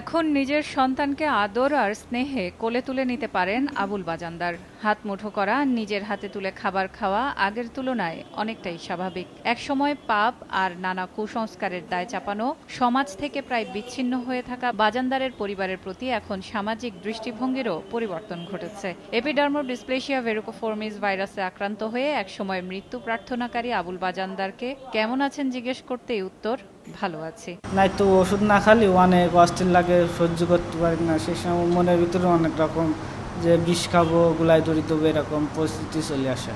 এখন নিজের সন্তানকে আদর আর স্নেহে কোলে তুলে নিতে পারেন আবুল বাজানদার। হাত মুঠো করা, নিজের হাতে তুলে খাবার খাওয়া আগের তুলনায় অনেকটাই স্বাভাবিক। একসময় পাপ আর নানা কুসংস্কারের দায় চাপানো, সমাজ থেকে প্রায় বিচ্ছিন্ন হয়ে থাকা বাজানদারের পরিবারের প্রতি এখন সামাজিক দৃষ্টিভঙ্গিরও পরিবর্তন ঘটেছে। এপিডার্মোর ডিসপ্লেশিয়া ভেরোকোফর্মিস ভাইরাসে আক্রান্ত হয়ে একসময় মৃত্যু প্রার্থনাকারী আবুল বাজানদারকে কেমন আছেন জিজ্ঞেস করতেই উত্তর ভালো আছি। নাই তো ওষুধ না খালি অনেক অস্থির লাগে সহ্য করতে পারি না। সেই সময় মনের ভিতরে অনেক রকম যে বিষ খাব গুলাই দড়ি দেবো এরকম পরিস্থিতি চলে আসে।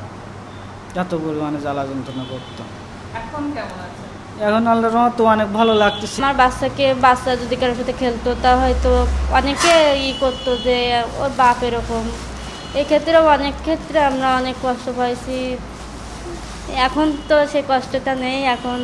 এত পরিমাণে জ্বালা যন্ত্রণা করতো এখন কেমন আছেন এখন আল্লাহর রহমতে অনেক ভালো লাগতেছে। আমার বাচ্চাকে বাচ্চা যদি কারোর সাথে খেলতো তা হয়তো অনেকে ই করতো যে ওর বাপ এরকম। এক্ষেত্রেও অনেক ক্ষেত্রে আমরা অনেক কষ্ট পাইছি। এখন তো সে কষ্টটা নেই এখন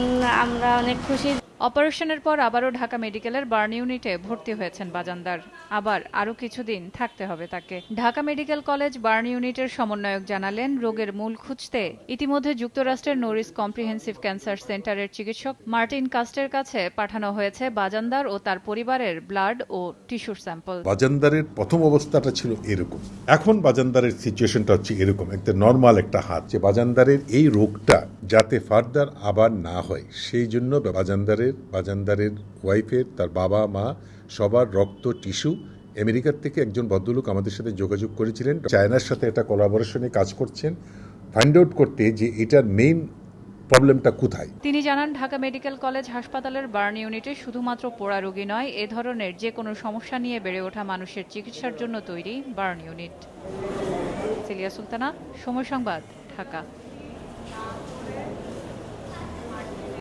আমরা অনেক খুশি। অপারেশনের পর আবারও ঢাকা মেডিকেলের বার্ন ইউনিটে ভর্তি হয়েছেন বাজানদার। আবার আরও কিছুদিন থাকতে হবে তাকে। ঢাকা মেডিকেল কলেজ বার্ন ইউনিটের সমন্বয়ক জানালেন, রোগের মূল খুঁজতে ইতিমধ্যে যুক্তরাষ্ট্রের নরিস কম্প্রিহেন্সিভ ক্যান্সার সেন্টারের চিকিৎসক মার্টিন কাস্টের কাছে পাঠানো হয়েছে বাজানদার ও তার পরিবারের ব্লাড ও টিস্যুর স্যাম্পল। বাজানদারের প্রথম অবস্থাটা ছিল এরকম। এখন বাজানদারের সিচুয়েশনটা হচ্ছে এরকম, একটা নর্মাল একটা হাত। যে বাজানদারের এই রোগটা যাতে ফার্দার আবার না হয়, সেই জন্য বাজানদারের বাজানদারের ওয়াইফের, তার বাবা, মা, সবার রক্ত, টিস্যু। আমেরিকার থেকে একজন ভদ্রলোক আমাদের সাথে যোগাযোগ করেছিলেন। চায়নার সাথে একটা কোলাবোরেশনে কাজ করছেন। ফাইন্ড আউট করতে যে এটার মেইন প্রবলেমটা কোথায়। তিনি জানান, ঢাকা মেডিকেল কলেজ হাসপাতালের বার্ন ইউনিটে শুধুমাত্র পোড়া রোগী নয়, এ ধরনের যে কোনো সমস্যা নিয়ে বেড়ে ওঠা মানুষের চিকিৎসার জন্য তৈরি বার্ন ইউনিট। সিলিয়া সুলতানা, সময় সংবাদ, ঢাকা।